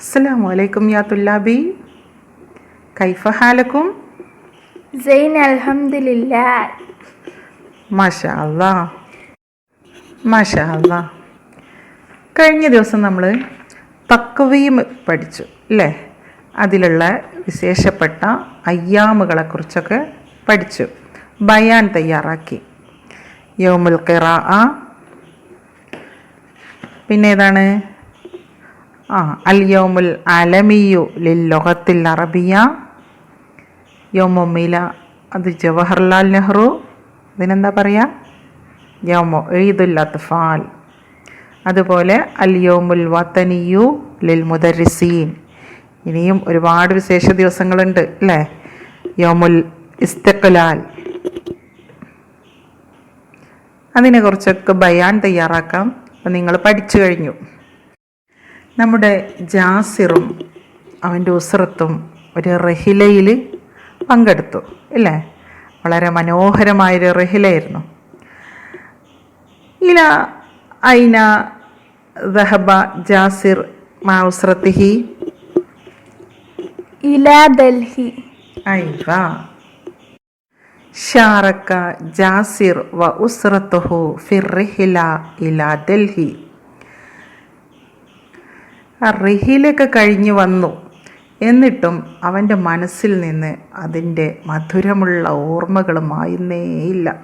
അസ്സാം വലൈക്കും യാ തുല്ലാബി. കൈഫ ഹാലക്കും? സെയിൻ അൽഹംദില്ല മാഷാ മാഷാ കഴിഞ്ഞ ദിവസം നമ്മൾ തക്വീം പഠിച്ചു അല്ലേ? അതിലുള്ള വിശേഷപ്പെട്ട അയ്യാമുകളെ കുറിച്ചൊക്കെ പഠിച്ചു ബയാൻ തയ്യാറാക്കി. യൗമുൽ ഖിറാ പിന്നെ ഏതാണ്? ആ അൽ യോമുൽ അലമിയു ലിൽ അറബിയ. അറബിയ മീല അത് ജവഹർലാൽ നെഹ്റു. ഇതിനെന്താ പറയുക യോമോ ഈദുൽ അത്ഫാൽ അതുപോലെ അൽ യോമുൽ വത്തനിയു ലിൽ മുദരിസീൻ ഇനിയും ഒരുപാട് വിശേഷ ദിവസങ്ങളുണ്ട് അല്ലേ? യോമുൽ ഇസ്തഖലാൽ. അതിനെക്കുറിച്ചൊക്കെ ബയാൻ തയ്യാറാക്കാം. അപ്പം നിങ്ങൾ പഠിച്ചു കഴിഞ്ഞു. നമ്മുടെ ജാസിറും അവന്റെ ഉസ്രത്തും ഒരു റഹിലയിൽ പങ്കെടുത്തു ഇല്ലേ? വളരെ മനോഹരമായൊരു റഹിലയായിരുന്നു. ഇല ഐന ദഹബ ജാസിർ മാ ഉസ്രത്തിഹി? ഇല ദൽഹി. ഐവ ഷാറക്ക ജാസിർ വ ഉസ്രത്തുഹു ഫിർ റഹില ഇല ദൽഹി. ആ റിഹിലൊക്കെ കഴിഞ്ഞു വന്നു. എന്നിട്ടും അവന്റെ മനസ്സിൽ നിന്ന് അതിന്റെ മധുരമുള്ള ഓർമ്മകൾ മായുന്നേയില്ല.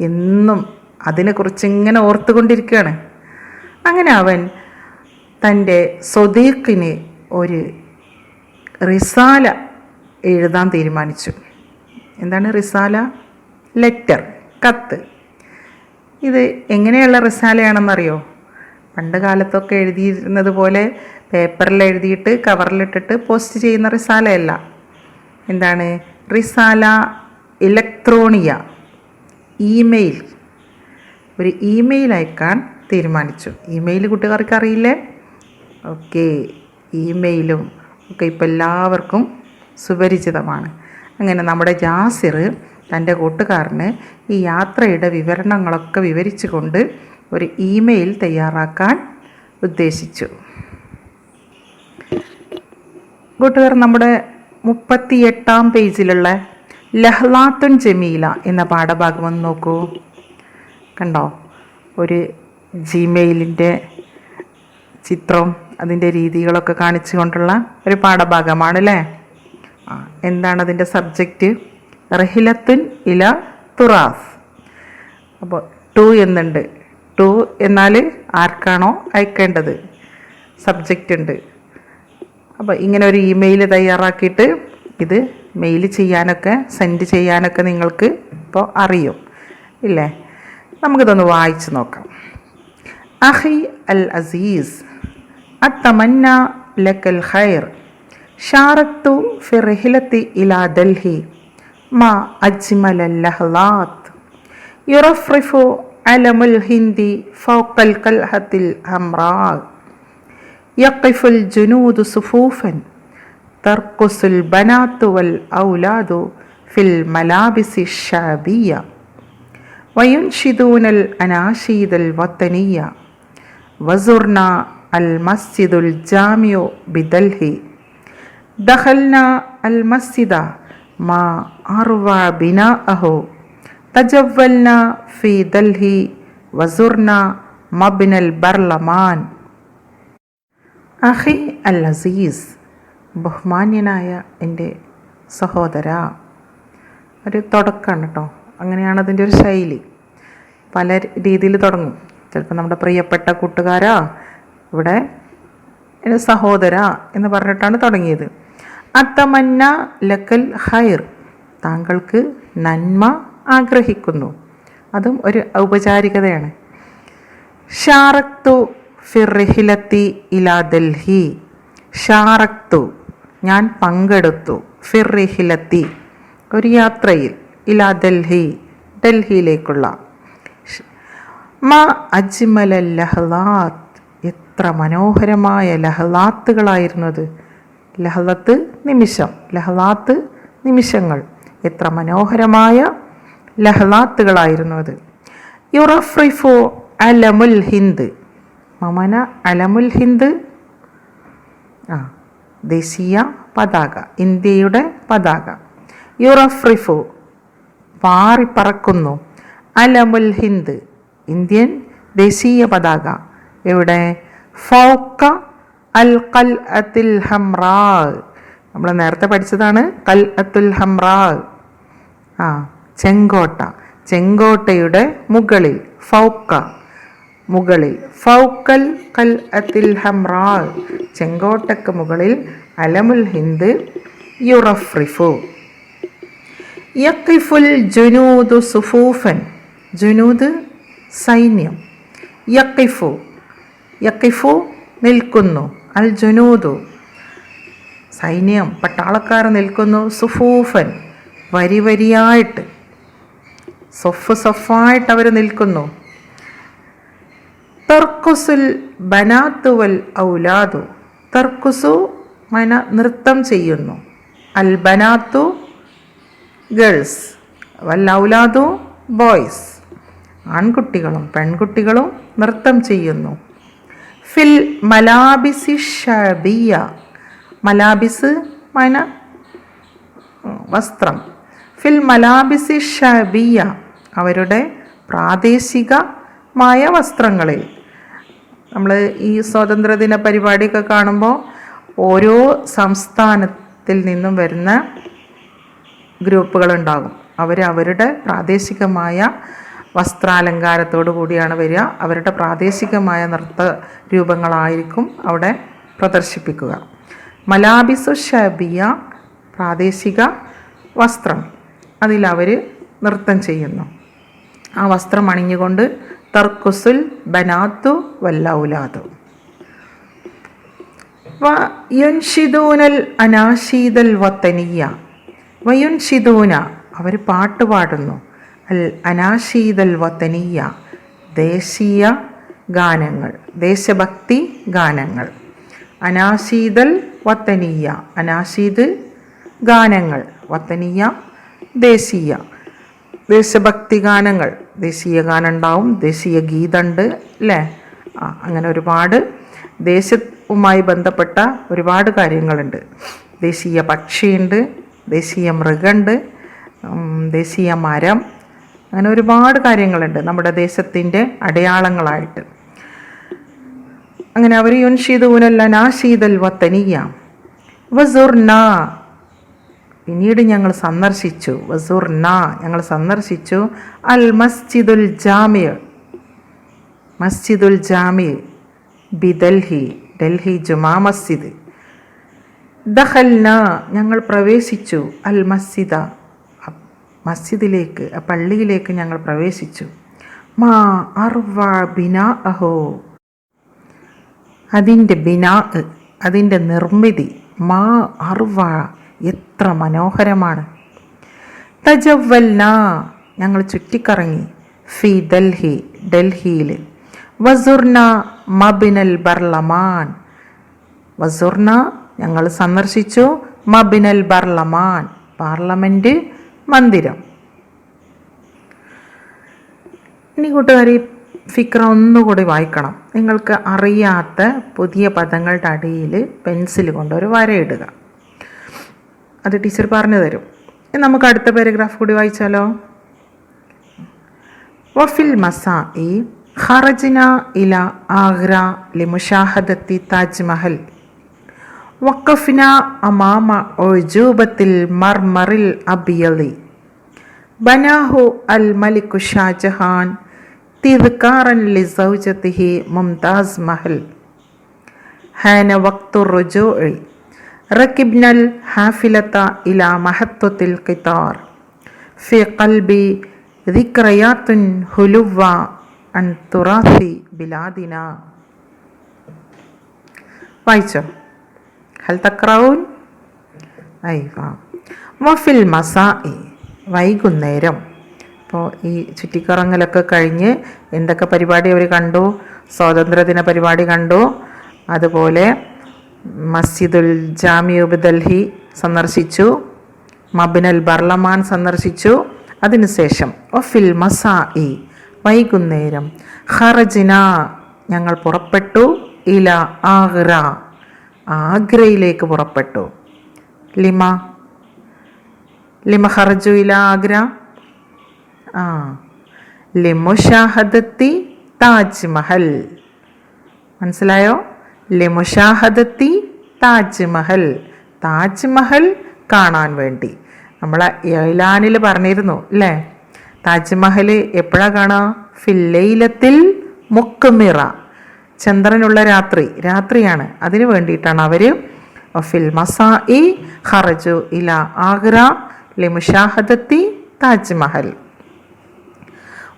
എന്നും അതിനെക്കുറിച്ച് ഇങ്ങനെ ഓർത്തുകൊണ്ടിരിക്കുകയാണ്. അങ്ങനെ അവൻ തന്റെ സ്വദീഖിന് ഒരു റിസാല എഴുതാൻ തീരുമാനിച്ചു. എന്താണ് റിസാല? ലെറ്റർ കത്ത്. ഇത് എങ്ങനെയുള്ള റിസാലയാണെന്നറിയോ? പണ്ട് കാലത്തൊക്കെ എഴുതിയിരുന്നത് പോലെ പേപ്പറിൽ എഴുതിയിട്ട് കവറിലിട്ടിട്ട് പോസ്റ്റ് ചെയ്യുന്ന റിസാലയല്ല. എന്താണ്? റിസാല ഇലക്ട്രോണിയ ഇമെയിൽ. ഒരു ഇമെയിൽ അയക്കാൻ തീരുമാനിച്ചു. ഇമെയിൽ കൂട്ടുകാർക്ക് അറിയില്ലേ ഓക്കെ ഇമെയിലും ഒക്കെ ഇപ്പോൾ എല്ലാവർക്കും സുപരിചിതമാണ്. അങ്ങനെ നമ്മുടെ ജാസിർ തന്റെ കൂട്ടുകാരന് ഈ യാത്രയുടെ വിവരണങ്ങളൊക്കെ വിവരിച്ചുകൊണ്ട് ഒരു ഇമെയിൽ തയ്യാറാക്കാൻ ഉദ്ദേശിച്ചു. കൂട്ടുകാർ നമ്മുടെ മുപ്പത്തി എട്ടാം പേജിലുള്ള ലഹ്ലാത്തുൻ ജമീല എന്ന പാഠഭാഗം ഒന്ന് നോക്കൂ. കണ്ടോ? ഒരു ജിമെയിലിന്റെ ചിത്രം അതിന്റെ രീതികളൊക്കെ കാണിച്ചുകൊണ്ടുള്ള ഒരു പാഠഭാഗമാണ് അല്ലേ ആ എന്താണ് അതിന്റെ സബ്ജക്റ്റ്? റഹിലത്തുൻ ഇല തുറാസ് അപ്പോൾ ടു എന്നുണ്ട്. ടു എന്നാൽ ആർക്കാണോ അയക്കേണ്ടത്? സബ്ജക്റ്റ് ഉണ്ട്. അപ്പോൾ ഇങ്ങനെ ഒരു ഇമെയിൽ തയ്യാറാക്കിയിട്ട് ഇത് മെയിൽ ചെയ്യാനൊക്കെ സെൻഡ് ചെയ്യാനൊക്കെ നിങ്ങൾക്ക് ഇപ്പോൾ അറിയും. ഇല്ലേ? നമുക്കിതൊന്ന് വായിച്ചു നോക്കാം. അഹി അൽ അസീസ് അത്തമന്ന ലക്കൽ ഖൈർ ഷാറത്തു ഫി റഹിലത്തി ഇലാ ഡൽഹി മാ അജ്മൽ ലഹ്ലാത്ത് യുറഫ്രിഫു علم الهند فوق القلعة الحمراء يقف الجنود صفوفا ترقص البنات والأولاد في الملابس الشعبية وينشدون الأناشيد الوطنية. وزرنا المسجد الجامع بدلهي دخلنا المسجد ما أروع بناءه. തജവ്വൽന ഫി ദൽഹി വസുർന മബിനൽ ബർലമാൻ. അഹി അൽ അസീസ് ബഹുമാന്യനായ എന്റെ സഹോദര. ഒരു തുടക്കമാണ് കേട്ടോ അങ്ങനെയാണ് അതിന്റെ ഒരു ശൈലി. പല രീതിയിൽ തുടങ്ങും. ചിലപ്പോൾ നമ്മുടെ പ്രിയപ്പെട്ട കൂട്ടുകാരാ ഇവിടെ സഹോദര എന്ന് പറഞ്ഞിട്ടാണ് തുടങ്ങിയത്. അത്തമന്ന ലക്കൽ ഹൈർ താങ്കൾക്ക് നന്മ ആഗ്രഹിക്കുന്നു. അതും ഒരു ഔപചാരികതയാണ്. ഷാറക്തു ഫിർഹിലത്തി ഇലാ ദൽഹി. ഷാറക്തു ഞാൻ പങ്കെടുത്തു ഫിർഹിലത്തി ഒരു യാത്രയിൽ ഇലാ ദൽഹി ഡൽഹിയിലേക്കുള്ള മ അജ്മല ലഹ്ലാത്ത് എത്ര മനോഹരമായ ലഹ്ലാത്തുകളായിരുന്നത് ലഹ്ലത്ത് നിമിഷം ലഹ്ലാത്ത് നിമിഷങ്ങൾ. എത്ര മനോഹരമായ ലഹ്ലാത്തുകളായിരുന്നു അത്. യുറഫ്രിഫു അലമുൽ ഹിന്ദ്. മമന അലമുൽ ഹിന്ദ്. ആ ദേശീയ പതാക ഇന്ത്യയുടെ പതാക. യുറഫ്രിഫു പാറിപ്പറക്കുന്നു. അലമുൽ ഹിന്ദ് ഇന്ത്യൻ ദേശീയ പതാക. എവിടെ? ഫൗക്ക അൽ കൽ അത്തിൽ ഹംറാ. നമ്മൾ നേരത്തെ പഠിച്ചതാണ് കൽ അത്തുൽ ഹംറാ. ആ ചെങ്കോട്ട. ചെങ്കോട്ടയുടെ മുകളിൽ ഫൗക്ക. മുകളിൽ ഫൗക്കൽ കൽ അതിൽ ഹംറാ ചെങ്കോട്ടയ്ക്ക് മുകളിൽ അലമുൽ ഹിന്ദ് യുറഫ്രിഫു. യക്കിഫുൽ ജുനൂദു സുഫൂഫൻ. ജുനൂദ് സൈന്യം. യക്കിഫു യക്കിഫു നിൽക്കുന്നു. അൽ ജുനൂദു. സൈന്യം. പട്ടാളക്കാർ നിൽക്കുന്നു. സുഫൂഫൻ. വരി വരിയായിട്ട്. സൊഫ് സൊഫായിട്ട് അവർ നിൽക്കുന്നു. തർക്കുസുൽ ബനാത്തുവൽ ഔലാദു. തർക്കുസു മന നൃത്തം ചെയ്യുന്നു. അൽ ബനാത്തു ഗേൾസ്. വൽ ഔലാദു ബോയ്സ്. ആൺകുട്ടികളും പെൺകുട്ടികളും നൃത്തം ചെയ്യുന്നു. ഫിൽ മലാബിസി ഷബിയ. മലാബിസ് മന വസ്ത്രം. ഫിൽ മലാബിസി ഷബിയ. അവരുടെ പ്രാദേശികമായ വസ്ത്രങ്ങളിൽ. നമ്മൾ ഈ സ്വാതന്ത്ര്യദിന പരിപാടിയൊക്കെ കാണുമ്പോൾ ഓരോ സംസ്ഥാനത്തിൽ നിന്നും വരുന്ന ഗ്രൂപ്പുകളുണ്ടാകും. അവർ അവരുടെ പ്രാദേശികമായ വസ്ത്രാലങ്കാരത്തോടു കൂടിയാണ് വരിക. അവരുടെ പ്രാദേശികമായ നൃത്ത രൂപങ്ങളായിരിക്കും അവിടെ പ്രദർശിപ്പിക്കുക. മലാബിസു ഷബിയ പ്രാദേശിക വസ്ത്രം. അതിലവർ നൃത്തം ചെയ്യുന്നു. ആ വസ്ത്രം അണിഞ്ഞുകൊണ്ട് തർക്കുസുൽ ബനാത്തു വല്ലൗലാദു. വയുൻഷിദൂനൽ അനാശീതൽ വത്തനിയ വയുൻഷിദൂന അവർ പാട്ട് പാടുന്നു. അൽ അനാശീതൽ വത്തനിയ ദേശീയ ഗാനങ്ങൾ ദേശഭക്തി ഗാനങ്ങൾ. അനാശീതൽ വത്തനിയ അനാശീത് ഗാനങ്ങൾ വത്തനിയ ദേശീയ ദേശഭക്തി ഗാനങ്ങൾ ദേശീയ ഗാനം ഉണ്ടാവും ദേശീയ ഗീതമുണ്ട് അല്ലേ ആ അങ്ങനെ ഒരുപാട് ദേശവുമായി ബന്ധപ്പെട്ട ഒരുപാട് കാര്യങ്ങളുണ്ട്. ദേശീയ പക്ഷിയുണ്ട് ദേശീയ മൃഗമുണ്ട് ദേശീയ മരം അങ്ങനെ ഒരുപാട് കാര്യങ്ങളുണ്ട് നമ്മുടെ ദേശത്തിന്റെ അടയാളങ്ങളായിട്ട്. അങ്ങനെ അവർ യുൻഷീതൂനല്ല നാ ശീതൽ വത്തനിയ വസുർന പിന്നീട് ഞങ്ങൾ സന്ദർശിച്ചു. വസുർന ഞങ്ങൾ സന്ദർശിച്ചു. അൽ മസ്ജിദുൽ ജാമിയ മസ്ജിദുൽ ജാമി ബി ഡൽഹി ഡൽഹി ജുമാ മസ്ജിദ്. ദഹൽന ഞങ്ങൾ പ്രവേശിച്ചു. അൽ മസ്ജിദ മസ്ജിദിലേക്ക് പള്ളിയിലേക്ക് ഞങ്ങൾ പ്രവേശിച്ചു. മാ അർവ ബിനാ അഹോ അതിന്റെ ബിനാ അതിന്റെ നിർമ്മിതി മാ അർവ എത്ര മനോഹരമാണ്. തജവൽന ഞങ്ങൾ ചുറ്റിക്കറങ്ങി. ഫി ഡൽഹി ഡൽഹിയിൽ. വസുർന മബിനൽ ബർലമാൻ. വസുർന ഞങ്ങൾ സന്ദർശിച്ചു. മബിനൽ ബർലമാൻ പാർലമെന്റ് മന്ദിരം. ഇനി കൂട്ടുകാരി ഫിക്ര ഒന്നുകൂടി വായിക്കണം. നിങ്ങൾക്ക് അറിയാത്ത പുതിയ പദങ്ങളുടെ അടിയിൽ പെൻസിൽ കൊണ്ട് ഒരു വരയിടുക അത് ടീച്ചർ പറഞ്ഞു തരും. നമുക്ക് അടുത്ത പാരഗ്രാഫ് കൂടി വായിച്ചാലോ? വഫിൽ മസാ ഇ ഹറജിന ഇല ആഗ്ര ലിമുഷാഹദത്തി താജ്മഹൽ വക്കഫിന അമാമ ഒജൂബത്തിൽ മർമറിൽ അബിയലി. ബനാഹു അൽ മലിക്കു ഷാജഹാൻ തിദ്കാറൻ ലിസൗജത്തിഹി മുംതാസ് മഹൽ. ഹാന വക്തു റുജോ ركبنا الحافلة إلى محطة القطار في قلبي ذكريات هلوة عن تراث بلادنا വായിച്ചോ ഹൽ തക്രൗൻ അയ്യ വഫിൽ മസാഇ വൈകുന്നേരം അപ്പോൾ ഈ ചുറ്റിക്കറങ്ങലൊക്കെ കഴിഞ്ഞ് എന്തൊക്കെ പരിപാടി അവർ കണ്ടു സ്വാതന്ത്ര്യദിന പരിപാടി കണ്ടു അതുപോലെ മസ്ജിദുൽ ജാമിയുബ് ദൽഹി സന്ദർശിച്ചു. മബിനൽ ബർലമാൻ സന്ദർശിച്ചു. അതിനുശേഷം ഒഫിൽ മസാഇ വൈകുന്നേരം ഖറജിന ഞങ്ങൾ പുറപ്പെട്ടു. ഇല ആഗ്ര ആഗ്രയിലേക്ക് പുറപ്പെട്ടു. ലിമ ലിമ ഹർജു ഇല ആഗ്ര. ആ ലിമുഷാഹദത്തി താജ്മഹൽ. മനസ്സിലായോ? ലിമുഷാഹദത്തി താജ്മഹൽ താജ്മഹൽ കാണാൻ വേണ്ടി. നമ്മൾ ഏലാനിൽ പറഞ്ഞിരുന്നു അല്ലേ താജ്മഹൽ എപ്പോഴാണ് കാണുക ഫില്ലയിലത്തിൽ മുക്കുമിറ. ചന്ദ്രനുള്ള രാത്രി രാത്രിയാണ്. അതിന് വേണ്ടിയിട്ടാണ് അവർ ഫിൽ മസാഇ ഹറജു ഇല ആഗ്ര ലിമുഷാഹദത്തി താജ്മഹൽ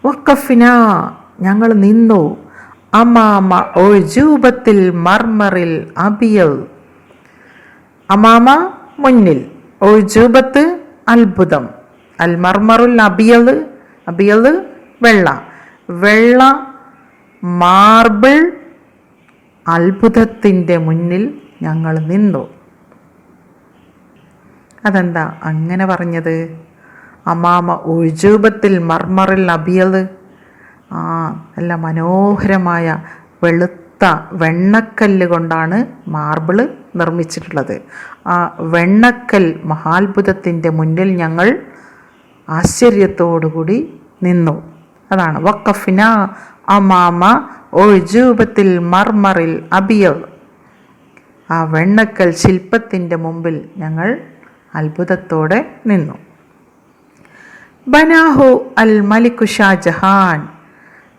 വക്കഫിന ഞങ്ങൾ നിന്നു. അമാമ ഒഴുജൂപത്തിൽ മർമറിൽ അബിയൽ അമാമ മുന്നിൽ ഒഴുജൂബത്ത് അത്ഭുതം. അൽ മർമറുൽ അബിയൽ അബിയൽ വെള്ള. വെള്ള മാർബിൾ അത്ഭുതത്തിന്റെ മുന്നിൽ ഞങ്ങൾ നിന്നു. അതെന്താ അങ്ങനെ പറഞ്ഞത്? അമാമ ഉജൂബത്തിൽ മർമറിൽ അബിയത് ആ നല്ല മനോഹരമായ വെളുത്ത വെണ്ണക്കല്ല് കൊണ്ടാണ് മാർബിൾ നിർമ്മിച്ചിട്ടുള്ളത്. ആ വെണ്ണക്കൽ മഹാത്ഭുതത്തിന്റെ മുന്നിൽ ഞങ്ങൾ ആശ്ചര്യത്തോടുകൂടി നിന്നു. അതാണ് വക്കഫിന അമാമ ഒഴുജൂപത്തിൽ മർമറിൽ അബിയൽ ആ വെണ്ണക്കൽ ശില്പത്തിന്റെ മുമ്പിൽ ഞങ്ങൾ അത്ഭുതത്തോടെ നിന്നു. ബനാഹു അൽ മലിക്കു ഷാജഹാൻ.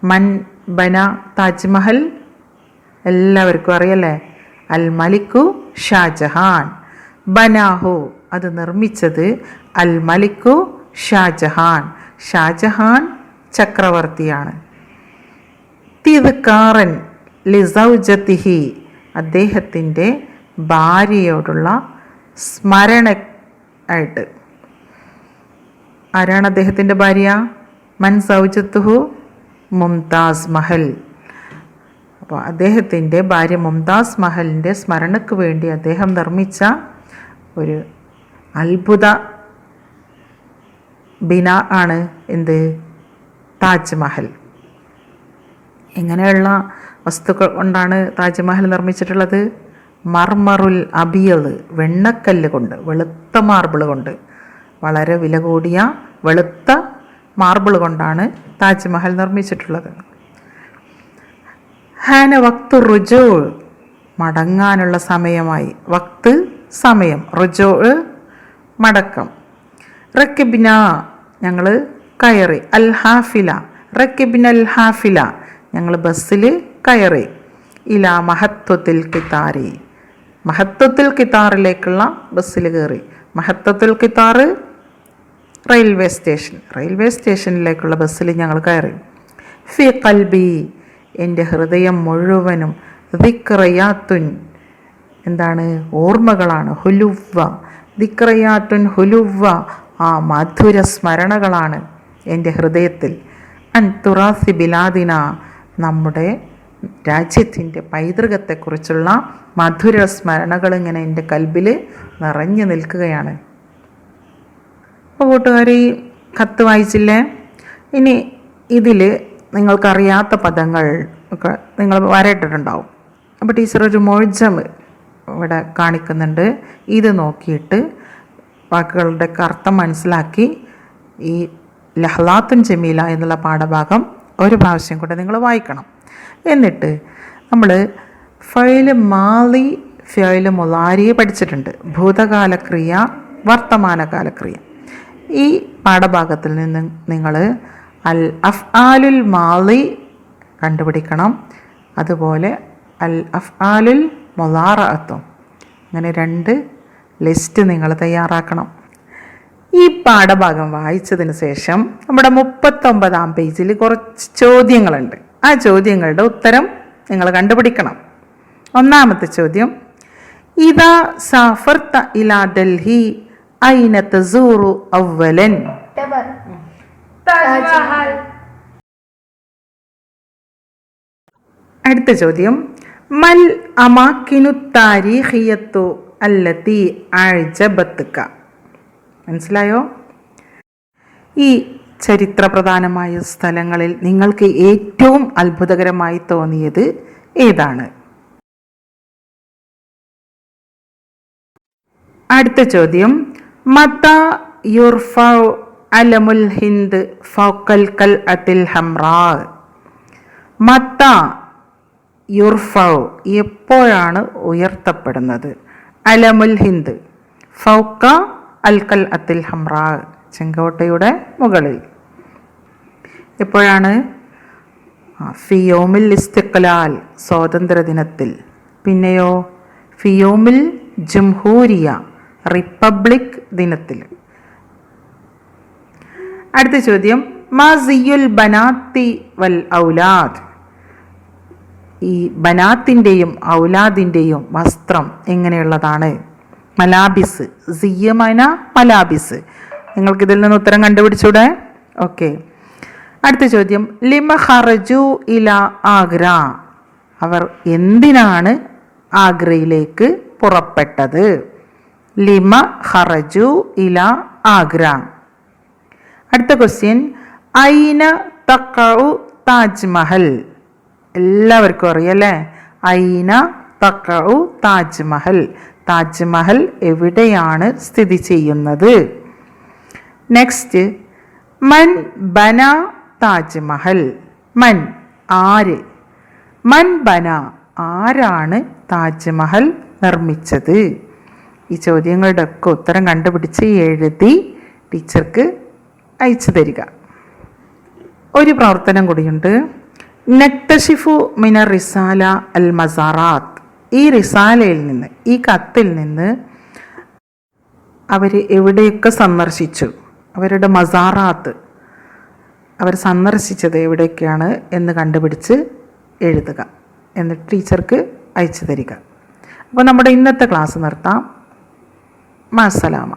മൻ ബന താജ്മഹൽ എല്ലാവർക്കും അറിയല്ലേ? അൽ മലിക്കു ഷാജഹാൻ. ബനാഹു അത് നിർമ്മിച്ചത് അൽ മലിക്കു ഷാജഹാൻ. ഷാജഹാൻ ചക്രവർത്തിയാണ്. തിദ്കാറൻ ലിസൗജത്തിഹി അദ്ദേഹത്തിന്റെ ഭാര്യയോടുള്ള സ്മരണ ആയിട്ട്. ആരാണ് അദ്ദേഹത്തിന്റെ ഭാര്യ? മൻ സൗജത്തുഹു മുംതാസ് മഹൽ. അപ്പോൾ അദ്ദേഹത്തിന്റെ ഭാര്യ മുംതാസ് മഹലിന്റെ സ്മരണയ്ക്ക് വേണ്ടി അദ്ദേഹം നിർമ്മിച്ച ഒരു അത്ഭുത ബിന ആണ് എന്ത്? താജ്മഹൽ. എങ്ങനെയുള്ള വസ്തുക്കൾ കൊണ്ടാണ് താജ്മഹൽ നിർമ്മിച്ചിട്ടുള്ളത്. മർമറുൽ അബിയൽ വെണ്ണക്കല്ല് കൊണ്ട് വെളുത്ത മാർബിൾ കൊണ്ട്. വളരെ വില കൂടിയ വെളുത്ത മാർബിൾ കൊണ്ടാണ് താജ്മഹൽ നിർമ്മിച്ചിട്ടുള്ളത്. ഹാന വക്തു റുജോ മടങ്ങാനുള്ള സമയമായി. വക്ത് സമയം. റുജോ മടക്കം. റക്കിബിന. ഞങ്ങൾ കയറി. അൽ ഹാഫില റക്കിബിൻ അൽ ഹാഫില ഞങ്ങൾ ബസ്സിൽ കയറി. ഇല മഹത്വത്തിൽ കിത്താറി മഹത്വത്തിൽ കിത്താറിലേക്കുള്ള ബസ്സിൽ കയറി. മഹത്വത്തിൽ കിത്താറ് റെയിൽവേ സ്റ്റേഷൻ. റെയിൽവേ സ്റ്റേഷനിലേക്കുള്ള ബസ്സിൽ ഞങ്ങൾ കയറി. ഫി കൽബി എന്റെ ഹൃദയം മുഴുവനും ദിക്റയാത്തുൻ എന്താണ് ഓർമ്മകളാണ് ഹുലുവ ദിക്റയാത്തുൻ ഹുലുവ ആ മധുര സ്മരണകളാണ് എന്റെ ഹൃദയത്തിൽ. അൻ തുറാസി ബിലാദിന നമ്മുടെ രാജ്യത്തിന്റെ പൈതൃകത്തെക്കുറിച്ചുള്ള മധുര സ്മരണകൾ ഇങ്ങനെ എന്റെ കൽബിൽ നിറഞ്ഞു നിൽക്കുകയാണ്. അപ്പോൾ കൂട്ടുകാർ ഈ കത്ത് വായിച്ചില്ലേ? ഇനി ഇതിൽ നിങ്ങൾക്കറിയാത്ത പദങ്ങൾ ഒക്കെ നിങ്ങൾ വരയിട്ടിട്ടുണ്ടാവും. അപ്പോൾ ടീച്ചർ ഒരു മൊഴിജം ഇവിടെ കാണിക്കുന്നുണ്ട്. ഇത് നോക്കിയിട്ട് വാക്കുകളുടെ അർത്ഥം മനസ്സിലാക്കി ഈ ലഹ്ലാത്തുൻ ജമീല എന്നുള്ള പാഠഭാഗം ഒരു പ്രാവശ്യം കൂടെ നിങ്ങൾ വായിക്കണം. എന്നിട്ട് നമ്മൾ ഫൈൽ മാലി ഫൈൽ മുലാരിയെ പഠിച്ചിട്ടുണ്ട്. ഭൂതകാലക്രിയ വർത്തമാനകാലക്രിയ. വർത്തമാനകാല ക്രിയ ഈ പാഠഭാഗത്തിൽ നിന്ന് നിങ്ങൾ അൽ അഫ് ആലുൽ മാലി കണ്ടുപിടിക്കണം. അതുപോലെ അൽ അഫ് ആലുൽ മൊലാറത്തും അങ്ങനെ രണ്ട് ലിസ്റ്റ് നിങ്ങൾ തയ്യാറാക്കണം. ഈ പാഠഭാഗം വായിച്ചതിന് ശേഷം നമ്മുടെ മുപ്പത്തൊമ്പതാം പേജിൽ കുറച്ച് ചോദ്യങ്ങളുണ്ട്. ആ ചോദ്യങ്ങളുടെ ഉത്തരം നിങ്ങൾ കണ്ടുപിടിക്കണം. ഒന്നാമത്തെ ചോദ്യം ഇതാ സഫർത്ത ഇലാ ഡൽഹി ഐന തസൂറു അവലൻ ടവർ താജ്മഹൽ. അടുത്ത ചോദ്യം. മൽ അമാക്കിനു താരീഹിയത്തു അല്ലത്തി അഴ്ജബത്തുക്ക മനസ്സിലായോ? ഈ ചരിത്രപ്രധാനമായ സ്ഥലങ്ങളിൽ നിങ്ങൾക്ക് ഏറ്റവും അത്ഭുതകരമായി തോന്നിയത് ഏതാണ്? അടുത്ത ചോദ്യം. മത്ത യുർഫ അലമുൽ ഹിന്ദ് ഫൗക്കൽ കൽ അത്തിൽ ഹംറാ. മത്ത യുർഫ എപ്പോഴാണ് ഉയർത്തപ്പെടുന്നത്? അലമുൽ ഹിന്ദ് ഫൗക്ക അൽക്കൽ അത്തിൽ ഹംറാ ചെങ്കോട്ടയുടെ മുകളിൽ. എപ്പോഴാണ്? ഫിയോമിൽ ഇസ്തിക്ലാൽ സ്വാതന്ത്ര്യ ദിനത്തിൽ. പിന്നെയോ ഫിയോമിൽ ജംഹൂരിയ റിപ്പബ്ലിക് ദിനത്തിൽ. അടുത്ത ചോദ്യം മാസിയുൽ ബനാത്തി വൽ ഔലാദ്? ഈ ബനാത്തിന്റെയും ഔലാദിന്റെയും വസ്ത്രം എങ്ങനെയുള്ളതാണ്? മലാബിസ് സിയമന മലാബിസ്. നിങ്ങൾക്ക് ഇതിൽ നിന്ന് ഉത്തരം കണ്ടുപിടിച്ചൂടെ? ഓക്കെ. അടുത്ത ചോദ്യം ലിമ ഹർജു ഇല ആഗ്ര? അവർ എന്തിനാണ് ആഗ്രയിലേക്ക് പുറപ്പെട്ടത്? ലിമ ഹറജു ഇല ആഗ്ര. അടുത്ത ക്വസ്റ്റ്യൻ ഐന തക്കഉ താജ്മഹൽ? എല്ലാവർക്കും അറിയല്ലേ ഐന തക്കഉ താജ്മഹൽ. താജ്മഹൽ എവിടെയാണ് സ്ഥിതി ചെയ്യുന്നത്? നെക്സ്റ്റ് മൻ ബന താജ്മഹൽ. മൻ ആര്? മൻ ബന ആരാണ് താജ്മഹൽ നിർമ്മിച്ചത്? ഈ ചോദ്യങ്ങളുടെ ഒക്കെ ഉത്തരം കണ്ടുപിടിച്ച് എഴുതി ടീച്ചർക്ക് അയച്ചു തരിക. ഒരു പ്രവർത്തനം കൂടിയുണ്ട്. നക്തഷിഫു മിന റിസാല അൽ മസാറാത്ത്. ഈ റിസാലയിൽ നിന്ന് ഈ കത്തിൽ നിന്ന് അവർ എവിടെയൊക്കെ സന്ദർശിച്ചു? അവരുടെ മസാറാത്ത് അവർ സന്ദർശിച്ചത് എവിടെയൊക്കെയാണ് എന്ന് കണ്ടുപിടിച്ച് എഴുതുക. എന്നിട്ട് ടീച്ചർക്ക് അയച്ചു തരിക. അപ്പോൾ നമ്മുടെ ഇന്നത്തെ ക്ലാസ് നിർത്താം. മാസലാമ